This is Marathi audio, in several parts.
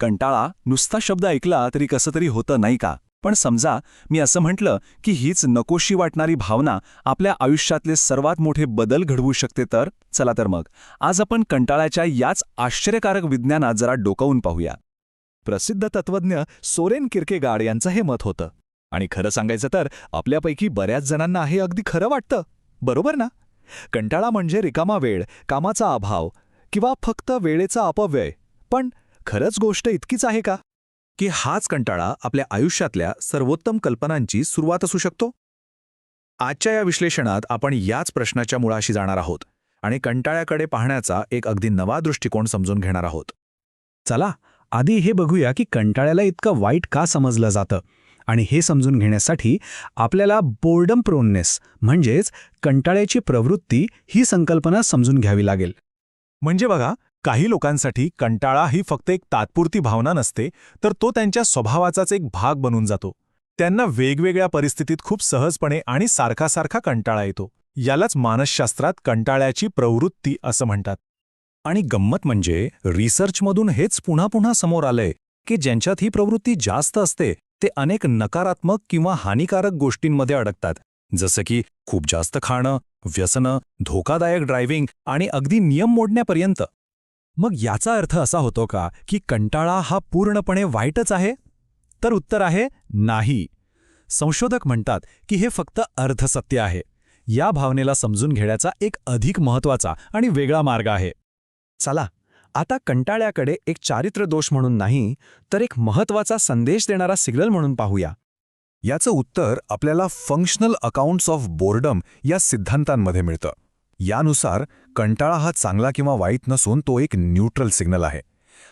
कंटाळा नुसता शब्द ऐकला तरी कसं तरी होतं नाही का? पण समजा मी असं म्हटलं की हीच नकोशी वाटणारी भावना आपल्या आयुष्यातले सर्वात मोठे बदल घडवू शकते तर? चला तर मग. आज आपण कंटाळ्याच्या याच आश्चर्यकारक विज्ञानात जरा डोकावून पाहूया. प्रसिद्ध तत्वज्ञ सोरेन किर्केगाड यांचं हे मत होतं. आणि खरं सांगायचं तर आपल्यापैकी बऱ्याच जणांना हे अगदी खरं वाटतं. बरोबर ना? कंटाळा म्हणजे रिकामा वेळ कामाचा अभाव किंवा फक्त वेळेचा अपव्यय. पण खरंच गोष्ट इतकीच आहे का? की हाच कंटाळा आपल्या आयुष्यातल्या सर्वोत्तम कल्पनांची सुरुवात असू शकतो? आजच्या या विश्लेषणात आपण याच प्रश्नाच्या मुळाशी जाणार आहोत आणि कंटाळ्याकडे पाहण्याचा एक अगदी नवा दृष्टिकोन समजून घेणार आहोत. चला आधी हे बघूया की कंटाळ्याला इतकं वाईट का समजलं जातं आणि हे समजून घेण्यासाठी आपल्याला बोर्डम प्रोननेस म्हणजेच कंटाळ्याची प्रवृत्ती ही संकल्पना समजून घ्यावी लागेल. म्हणजे बघा काही लोकांसाठी कंटाळा ही फक्त एक तात्पुरती भावना नसते तर तो त्यांच्या स्वभावाचाच एक भाग बनून जातो. त्यांना वेगवेगळ्या परिस्थितीत खूप सहजपणे आणि सारखासारखा कंटाळा येतो. यालाच मानसशास्त्रात कंटाळ्याची प्रवृत्ती असं म्हणतात. आणि गंमत म्हणजे रिसर्चमधून हेच पुन्हा पुन्हा समोर आलंय की ज्यांच्यात ही प्रवृत्ती जास्त असते ते अनेक नकारात्मक किंवा हानिकारक गोष्टींमध्ये अडकतात. जसं की खूप जास्त खाणं व्यसनं धोकादायक ड्रायव्हिंग आणि अगदी नियम मोडण्यापर्यंत. मग याचा अर्थ असा होतो का की कंटाळा हा पूर्णपणे वाईटच आहे? तर उत्तर आहे नाही. संशोधक म्हणतात की हे फक्त अर्धसत्य आहे. या भावनेला समजून घेण्याचा एक अधिक महत्त्वाचा आणि वेगळा मार्ग आहे. चला आता कंटाळ्याकडे एक चारित्र्य दोष म्हणून नाही तर एक महत्त्वाचा संदेश देणारा सिग्नल म्हणून पाहूया. याचं उत्तर आपल्याला फंक्शनल अकाउंट्स ऑफ बोर्डम या सिद्धांतांमध्ये मिळतं. यानुसार कंटाळा हा चांगला किंवा वाईट नसून तो एक न्यूट्रल सिग्नल आहे.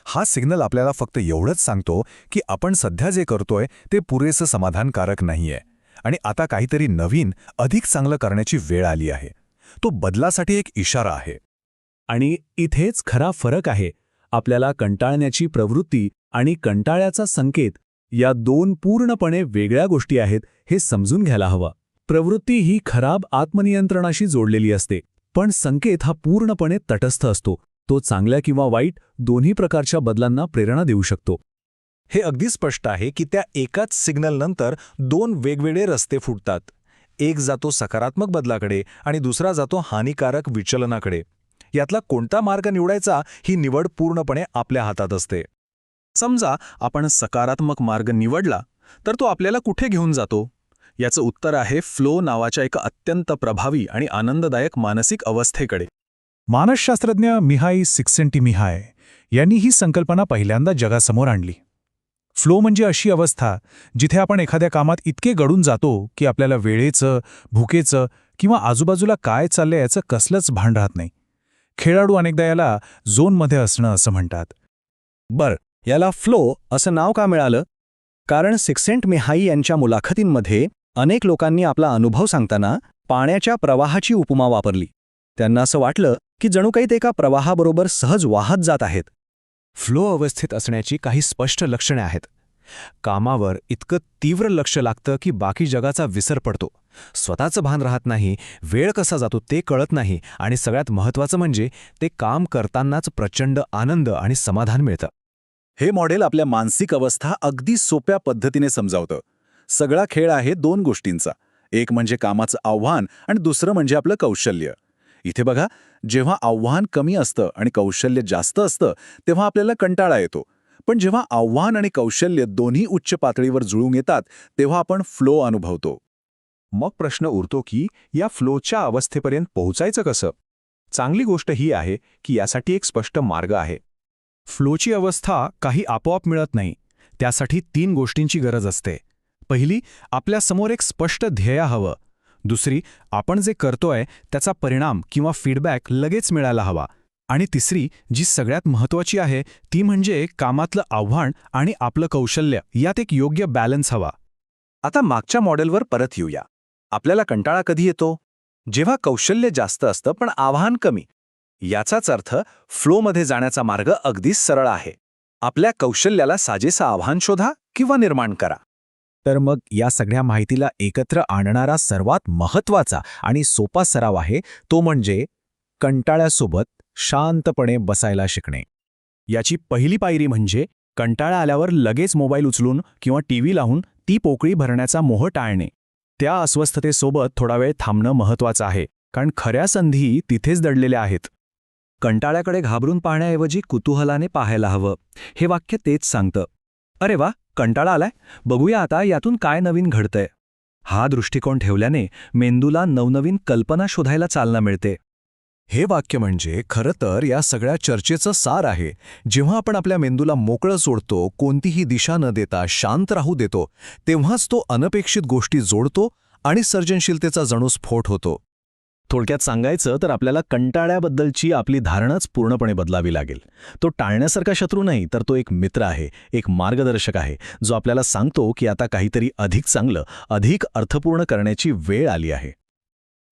हा सिग्नल आपल्याला फक्त एवढंच सांगतो की आपण सध्या जे करतोय ते पुरेसं समाधानकारक नाहीये. आणि आता काहीतरी नवीन अधिक चांगलं करण्याची वेळ आली आहे. तो बदलासाठी एक इशारा आहे. आणि इथेच खरा फरक आहे. आपल्याला कंटाळण्याची प्रवृत्ती आणि कंटाळ्याचा संकेत या दोन पूर्णपणे वेगळ्या गोष्टी आहेत हे समजून घ्यायला हवं. प्रवृत्ती ही खराब आत्मनियंत्रणाशी जोडलेली असते. पण संकेत हा पूर्णपणे तटस्थ असतो. तो चांगल्या किंवा वाईट दोन्ही प्रकारच्या बदलांना प्रेरणा देऊ शकतो. हे अगदी स्पष्ट आहे की त्या एकाच सिग्नलनंतर दोन वेगवेगळे रस्ते फुटतात. एक जातो सकारात्मक बदलाकडे आणि दुसरा जातो हानिकारक विचलनाकडे. यातला कोणता मार्ग निवडायचा ही निवड पूर्णपणे आपल्या हातात असते. समजा आपण सकारात्मक मार्ग निवडला तर तो आपल्याला कुठे घेऊन जातो? याचं उत्तर आहे फ्लो नावाच्या एका अत्यंत प्रभावी आणि आनंददायक मानसिक अवस्थेकडे. मानसशास्त्रज्ञ मिहाई सिक्सेंटी मिहाय यांनी ही संकल्पना पहिल्यांदा जगासमोर आणली. फ्लो म्हणजे अशी अवस्था जिथे आपण एखाद्या कामात इतके गडून जातो की आपल्याला वेळेचं भुकेचं किंवा आजूबाजूला काय चाललंय याचं कसलंच भान राहत नाही. खेळाडू अनेकदा याला झोनमध्ये असणं असं म्हणतात. बर याला फ्लो असं नाव का मिळालं? कारण सिक्सेंट मेहाई यांच्या मुलाखतींमध्ये अनेक लोकांनी आपला अनुभव सांगताना पाण्याच्या प्रवाहाची उपमा वापरली. त्यांना असं वाटलं की जणू काही ते एका प्रवाहाबरोबर सहज वाहत जात आहेत. फ्लो अवस्थेत असण्याची काही स्पष्ट लक्षणे आहेत. कामावर इतकं तीव्र लक्ष लागतं की बाकी जगाचा विसर पडतो. स्वतःचं भान राहत नाही वेळ कसा जातो ते कळत नाही आणि सगळ्यात महत्त्वाचं म्हणजे ते काम करतानाच प्रचंड आनंद आणि समाधान मिळतं. हे मॉडेल आपल्या मानसिक अवस्था अगदी सोप्या पद्धतीने समजावतं. सगळा खेळ आहे दोन गोष्टींचा. एक म्हणजे कामाचं आव्हान आणि दुसरं म्हणजे आपलं कौशल्य. इथे बघा जेव्हा आव्हान कमी असतं आणि कौशल्य जास्त असतं तेव्हा आपल्याला कंटाळा येतो. पण जेव्हा आव्हान आणि कौशल्य दोन्ही उच्च पातळीवर जुळून येतात तेव्हा आपण फ्लो अनुभवतो. मग प्रश्न उरतो की या फ्लोच्या अवस्थेपर्यंत पोहोचायचं कसं? चांगली गोष्ट ही आहे की यासाठी एक स्पष्ट मार्ग आहे. फ्लोची अवस्था काही आपोआप मिळत नाही. त्यासाठी तीन गोष्टींची गरज असते. पहिली आपल्यासमोर एक स्पष्ट ध्येय हवं. दुसरी आपण जे करतोय त्याचा परिणाम किंवा फीडबॅक लगेच मिळायला हवा. आणि तिसरी जी सगळ्यात महत्त्वाची आहे ती म्हणजे कामातलं आव्हान आणि आपलं कौशल्य यात एक योग्य बॅलन्स हवा. आता मागच्या मॉडेलवर परत येऊया. आपल्याला कंटाळा कधी येतो? जेव्हा कौशल्य जास्त असतं पण आव्हान कमी. याचाच अर्थ फ्लोमध्ये जाण्याचा मार्ग अगदी सरळ आहे. आपल्या कौशल्याला साजेसं आव्हान शोधा किंवा निर्माण करा. तर मग या सगळ्या माहितीला एकत्र आणणारा सर्वात महत्त्वाचा आणि सोपा सराव आहे तो म्हणजे कंटाळ्यासोबत शांतपणे बसायला शिकणे. याची पहिली पायरी म्हणजे कंटाळा आल्यावर लगेच मोबाईल उचलून किंवा टीव्ही लावून ती पोकळी भरण्याचा मोह टाळणे. त्या अस्वस्थतेसोबत थोडा वेळ थांबणं महत्वाचं आहे कारण खऱ्या संधी तिथेच दडलेल्या आहेत. कंटाळ्याकडे घाबरून पाहण्याऐवजी कुतूहलाने पाहायला हवं हे वाक्य तेच सांगतं. अरे वा कंटाळा आलाय. बघूया आता यातून काय नवीन घडतंय. हा दृष्टिकोन ठेवल्याने मेंदूला नवनवीन कल्पना शोधायला चालना मिळते. हे वाक्य म्हणजे खरं तर या सगळ्या चर्चेचं सार आहे. जेव्हा आपण आपल्या मेंदूला मोकळं सोडतो कोणतीही दिशा न देता शांत राहू देतो तेव्हाच तो अनपेक्षित गोष्टी जोडतो आणि सर्जनशीलतेचा जणू स्फोट होतो. थोडक्यात सांगायचं तर आपल्याला कंटाळ्याबद्दलची आपली धारणाच पूर्णपणे बदलावी लागेल. तो टाळण्यासारखा शत्रू नाही तर तो एक मित्र आहे एक मार्गदर्शक आहे जो आपल्याला सांगतो की आता काहीतरी अधिक चांगलं अधिक अर्थपूर्ण करण्याची वेळ आली आहे.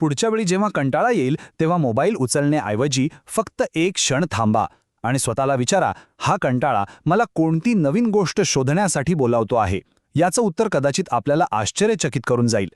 पुढच्या वेळी जेव्हा कंटाळा येईल तेव्हा मोबाईल उचलण्याऐवजी फक्त एक क्षण थांबा आणि स्वतःला विचारा हा कंटाळा मला कोणती नवीन गोष्ट शोधण्यासाठी बोलावतो आहे? याचं उत्तर कदाचित आपल्याला आश्चर्यचकित करून जाईल.